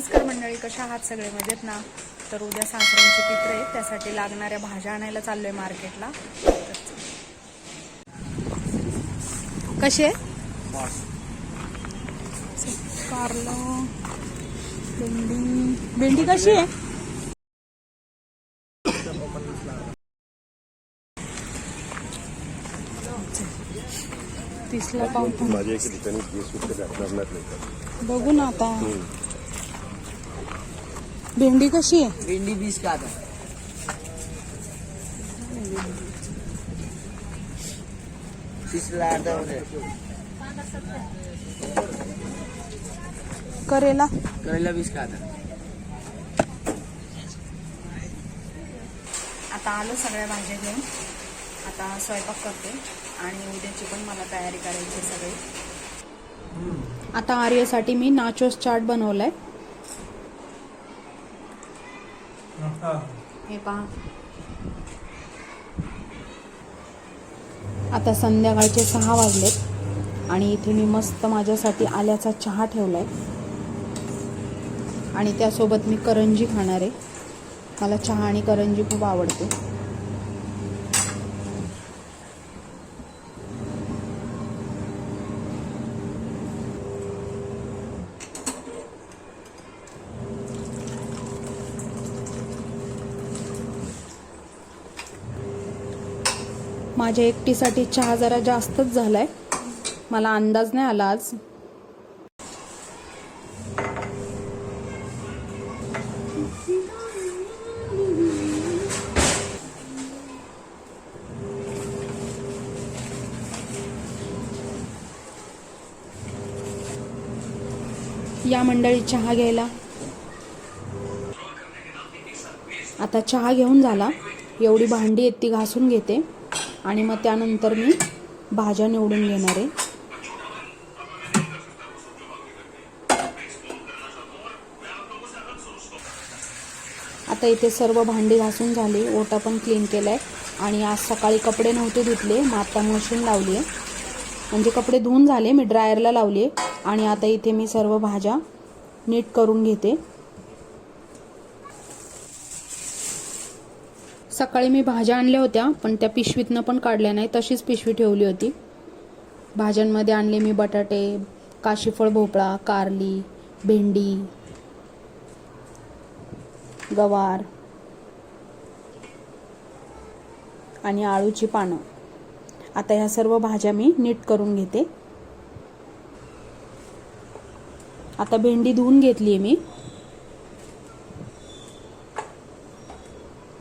नमस्कार मंडळी कशा आहात सगळे? मजेत ना? तर उद्या सासऱ्यांची पित्र आहे त्यासाठी लागणाऱ्या भाज्या आणायला चाललोय मार्केटला. कसे कारलं भेंडी. भेंडी कशी आहे? तीसला नाही बघू ना आता. भेंडी कशी आहे? भिंडी बीस का आता? तीसला अर्धा होते करेला? करेला बीस का आता? आता आलो सगळ्या भाज्या घेऊन. आता स्वयंपाक करते. आणि उद्याची पण मला तयारी करायची आहे सगळी. आता आर्यसाठी मी नाचोस चाट बनवलाय. हे. पहा. आता संध्याकाळचे सहा वाजलेत आणि इथे मी मस्त माझ्यासाठी आल्याचा चहा ठेवलाय. आणि त्यासोबत मी करंजी खाणार आहे. मला चहा आणि करंजी खूप आवडते. माझ्या एकटीसाठी चहा जरा जास्तच झाला आहे मला अंदाज नाही आला आज. या मंडळी चहा घ्यायला. आता चहा घेऊन झाला. एवढी भांडी आहेत ती घासून घेते. आणि मग त्यानंतर मी भाज्या निवडून घेणार आहे. आता इथे सर्व भांडी घासून झाली ओटा पण क्लीन केलाय. आणि आज सकाळी कपडे नव्हते धुतले मग आता मशीन लावली आहे. म्हणजे कपडे धुवून झाले मी ड्रायरला लावली आहे. आणि आता इथे मी सर्व भाज्या नीट करून घेते. सकाळी मी भाज्या आणल्या होत्या पण त्या पिशवीतनं पण काढल्या नाही तशीच पिशवी ठेवली होती. भाज्यांमध्ये आणले मी बटाटे काशीफळ भोपळा कारली भेंडी गवार आणि आळूची पानं. आता ह्या सर्व भाज्या मी नीट करून घेते. आता भेंडी धुवून घेतली आहे मी.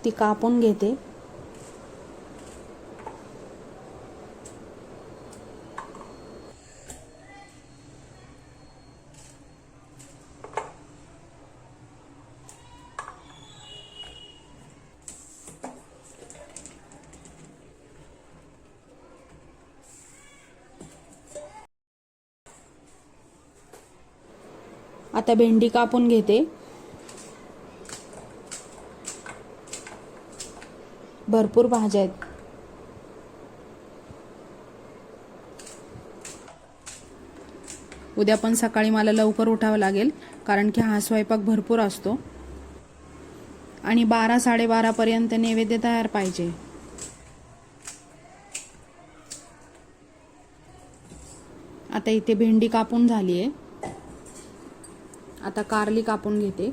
ती कापून घेते. आता भेंडी कापून घेते. भरपूर भाज्या आहेत. उद्या पण सकाळी मला लवकर उठावं लागेल कारण की हा स्वयंपाक भरपूर असतो. आणि बारा साडेबारापर्यंत नैवेद्य तयार पाहिजे. आता इथे भेंडी कापून झाली आहे आता कारली कापून घेते.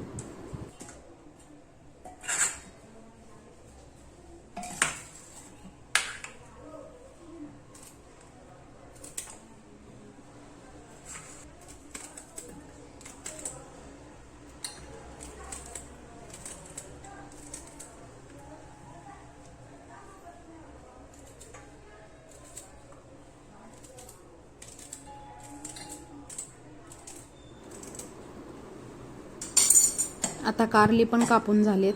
आता कारली पण कापून झालेत.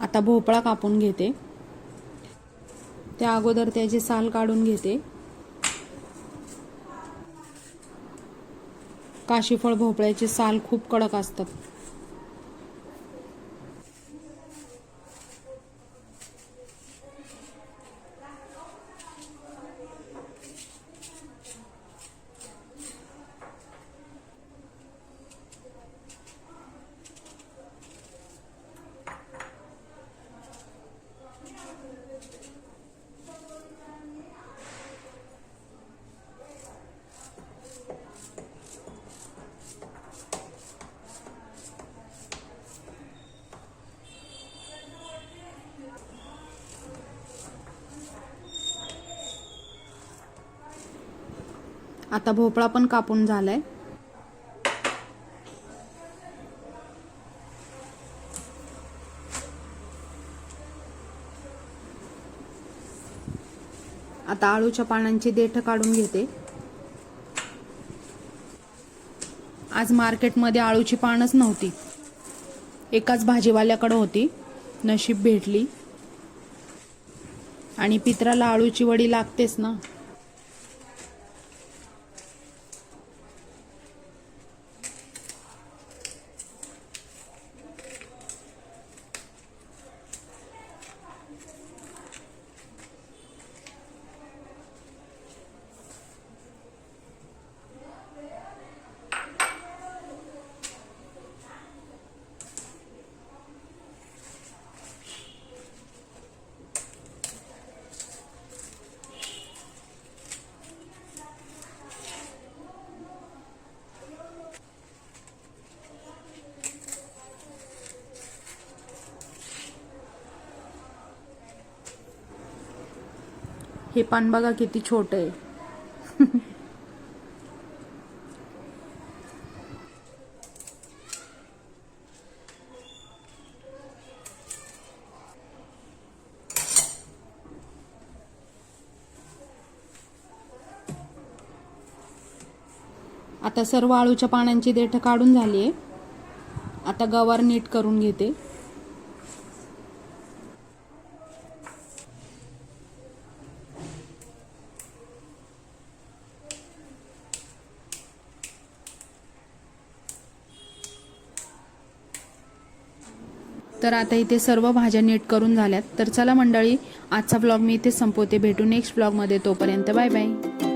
आता भोपळा कापून घेते. त्या अगोदर त्याची साल काढून घेते. काशीफळ भोपळ्याची साल खूप कडक असतात. आता भोपळा पण कापून झालाय. आता आळूच्या पानांची देठ काढून घेते. आज मार्केटमध्ये आळूची पानच नव्हती. एकाच भाजीवाल्याकडे होती. नशीब भेटली. आणि पित्राला आळूची वडी लागतेच ना. हे पान बघा किती छोट आहे. आता सर्व आळूच्या पानांची देठ काढून झाली आहे. आता गवार नीट करून घेते. तर आता इथे सर्व भाज्या नीट करून झाल्यात. तर चला मंडळी आजचा ब्लॉग मी इथे संपवते. भेटू नेक्स्ट ब्लॉगमध्ये तोपर्यंत बाय बाय.